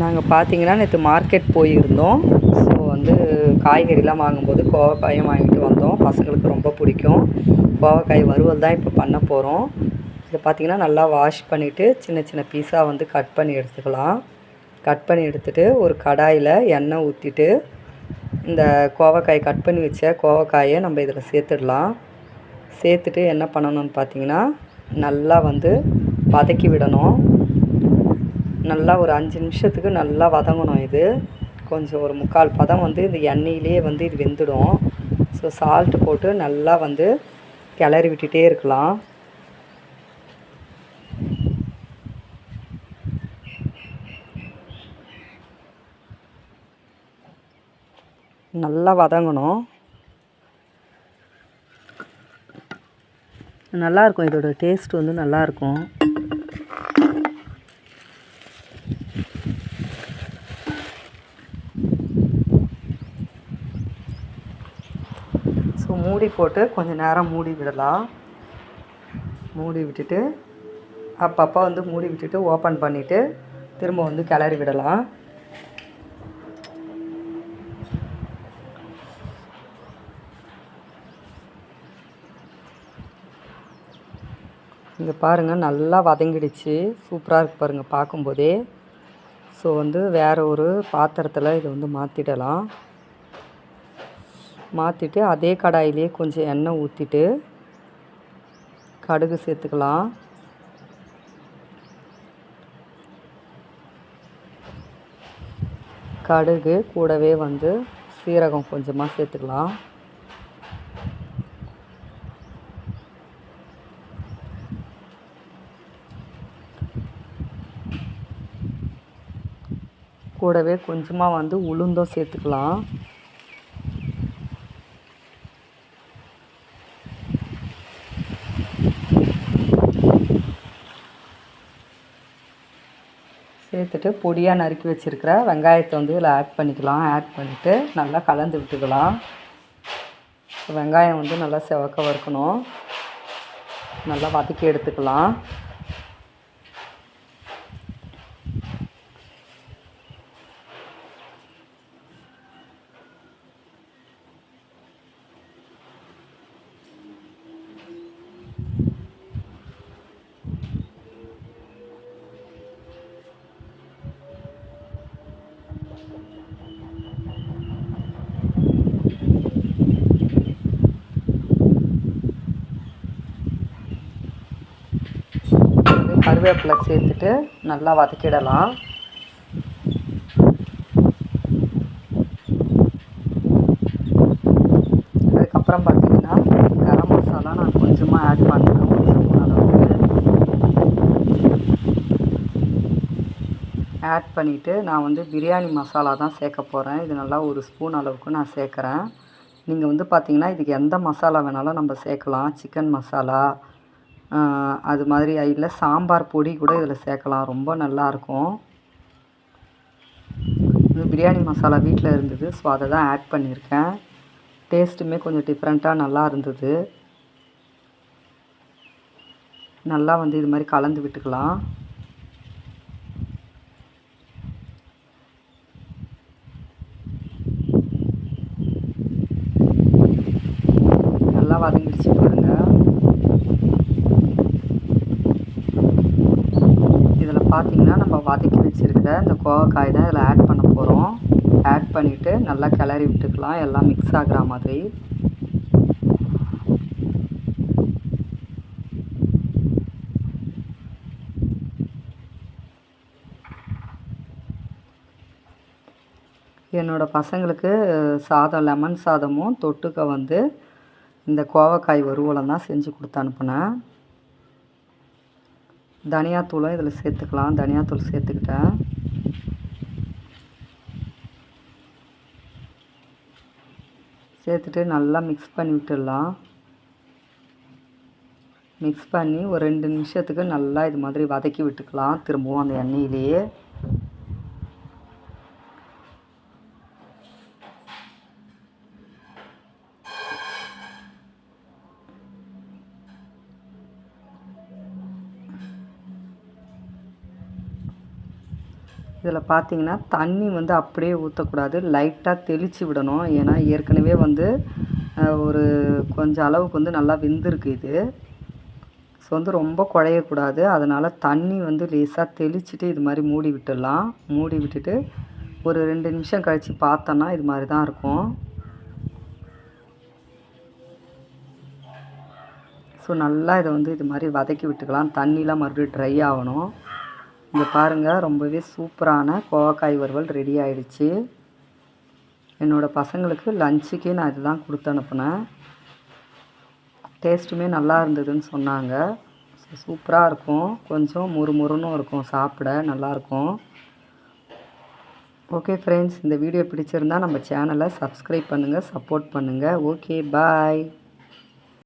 நாங்கள் பார்த்தீங்கன்னா நேற்று மார்க்கெட் போயிருந்தோம். ஸோ வந்து காய்கறிலாம் வாங்கும்போது கோவக்காயும் வாங்கிட்டு வந்தோம். பசங்களுக்கு ரொம்ப பிடிக்கும். கோவக்காய் வறுவல் தான் இப்போ பண்ண போகிறோம் இதை பார்த்தீங்கன்னா நல்லா வாஷ் பண்ணிவிட்டு சின்ன சின்ன பீஸாக வந்து கட் பண்ணி எடுத்துக்கலாம். கட் பண்ணி எடுத்துகிட்டு ஒரு கடாயில் எண்ணெய் ஊற்றிட்டு இந்த கோவக்காய் கட் பண்ணி வச்ச கோவக்காயை நம்ம இதில் சேர்த்துடலாம். சேர்த்துட்டு என்ன பண்ணணும்னு பார்த்தீங்கன்னா நல்லா வந்து வதக்கி விடணும். நல்லா ஒரு அஞ்சு நிமிஷத்துக்கு நல்லா வதங்கணும் இது. கொஞ்சம் ஒரு முக்கால் பதம் வந்து இந்த எண்ணெயிலே வந்து இது வெந்துடும். ஸோ சால்ட்டு போட்டு நல்லா வந்து கிளறி விட்டுட்டே இருக்கலாம். நல்லா வதங்கணும். நல்லாயிருக்கும் இதோட டேஸ்ட் வந்து நல்லாயிருக்கும். ஸோ மூடி போட்டு கொஞ்சம் நேரம் மூடி விடலாம். மூடி விட்டுட்டு அப்பப்போ வந்து மூடி விட்டுட்டு ஓப்பன் பண்ணிவிட்டு திரும்ப வந்து கிளறி விடலாம். இங்கே பாருங்கள் நல்லா வதங்கிடுச்சு. சூப்பராக இருக்கு பாருங்கள் பார்க்கும்போதே. ஸோ வந்து வேறு ஒரு பாத்திரத்தில் இதை வந்து மாற்றிடலாம் மாற்றிட்டு அதே கடாயிலே கொஞ்சம் எண்ணெய் ஊற்றிட்டு கடுகு சேர்த்துக்கலாம். கடுகு கூடவே வந்து சீரகம் கொஞ்சமாக சேர்த்துக்கலாம். கூடவே கொஞ்சமாக வந்து உளுந்தும் சேர்த்துக்கலாம். சேர்த்துட்டு பொடியாக நறுக்கி வச்சுருக்கிற வெங்காயத்தை வந்து இதில் ஆட் பண்ணிக்கலாம். ஆட் பண்ணிவிட்டு நல்லா கலந்து விட்டுக்கலாம். வெங்காயம் வந்து நல்லா செவக்க வறுக்கணும். நல்லா வதக்கி எடுத்துக்கலாம். கருவேப்பிலை சேர்த்துட்டு நல்லா வதக்கிடலாம். அதுக்கப்புறம் பார்த்தீங்கன்னா கரம் மசாலா நான் கொஞ்சமாக ஆட் பண்ணுறேன் ஒரு ஸ்பூன் அளவுக்கு ஆட் பண்ணிவிட்டு நான் வந்து பிரியாணி மசாலா தான் சேர்க்க போகிறேன் இது நல்லா ஒரு ஸ்பூன் அளவுக்கு நான் சேர்க்குறேன். நீங்கள் வந்து பார்த்தீங்கன்னா இதுக்கு எந்த மசாலா வேணாலும் நம்ம சேர்க்கலாம். சிக்கன் மசாலா அது மாதிரி இல்லை சாம்பார் பொடி கூட இதில் சேர்க்கலாம். ரொம்ப நல்லாயிருக்கும் இது பிரியாணி மசாலா வீட்டில் இருந்தது ஸோ அதை தான் ஆட் பண்ணியிருக்கேன். டேஸ்ட்டுமே கொஞ்சம் டிஃப்ரெண்ட்டாக நல்லா இருந்தது. நல்லா வந்து இது மாதிரி கலந்து விட்டுக்கலாம். நல்லா வதங்கிடுச்சு பாருங்கள் இதில் பார்த்தீங்கன்னா நம்ம வதக்கி வச்சுருக்கிற இந்த கோவக்காய் தான் இதில் ஆட் பண்ண போகிறோம் ஆட் பண்ணிவிட்டு நல்லா கிளறி விட்டுக்கலாம். எல்லாம் மிக்ஸ் ஆகிற மாதிரி. என்னோடய பசங்களுக்கு சாதம் லெமன் சாதமும் தொட்டுக்க வந்து இந்த கோவக்காய் வறுவலம் தான் செஞ்சு கொடுத்து அனுப்புனேன். தனியாத்தூளும் இதில் சேர்த்துக்கலாம். தனியாத்தூள் சேர்த்துக்கிட்டேன். சேர்த்துட்டு நல்லா மிக்ஸ் பண்ணி விட்டுடலாம். மிக்ஸ் பண்ணி ஒரு ரெண்டு நிமிஷத்துக்கு நல்லா இது மாதிரி வதக்கி விட்டுக்கலாம். திரும்பவும் அந்த எண்ணெயிலேயே. இதில் பார்த்தீங்கன்னா தண்ணி வந்து அப்படியே ஊற்றக்கூடாது. லைட்டாக தெளித்து விடணும். ஏன்னா ஏற்கனவே வந்து ஒரு கொஞ்சம் அளவுக்கு வந்து நல்லா வெந்திருக்கு இது. ஸோ வந்து ரொம்ப குழையக்கூடாது. அதனால் தண்ணி வந்து லேசாக தெளிச்சுட்டு இது மாதிரி மூடி விட்டுடலாம். மூடி விட்டுட்டு ஒரு ரெண்டு நிமிஷம் கழித்து பார்த்தோன்னா இது மாதிரி தான் இருக்கும். ஸோ நல்லா இதை வந்து இது மாதிரி வதக்கி விட்டுக்கலாம். தண்ணிலாம் மறுபடியும் ட்ரை ஆகணும். இங்கே பாருங்கள் ரொம்பவே சூப்பரான கோவக்காய் வறுவல் ரெடி ஆயிடுச்சு. என்னோடய பசங்களுக்கு லஞ்சுக்கே நான் இதுதான் கொடுத்து அனுப்புனேன். டேஸ்ட்டுமே நல்லா இருந்ததுன்னு சொன்னாங்க. ஸோ சூப்பராக இருக்கும். கொஞ்சம் முறுமுறுன்னு இருக்கும். சாப்பிட நல்லாயிருக்கும் ஓகே ஃப்ரெண்ட்ஸ் இந்த வீடியோ பிடிச்சிருந்தா நம்ம சேனலை சப்ஸ்கிரைப் பண்ணுங்கள் சப்போர்ட் பண்ணுங்கள் ஓகே பாய்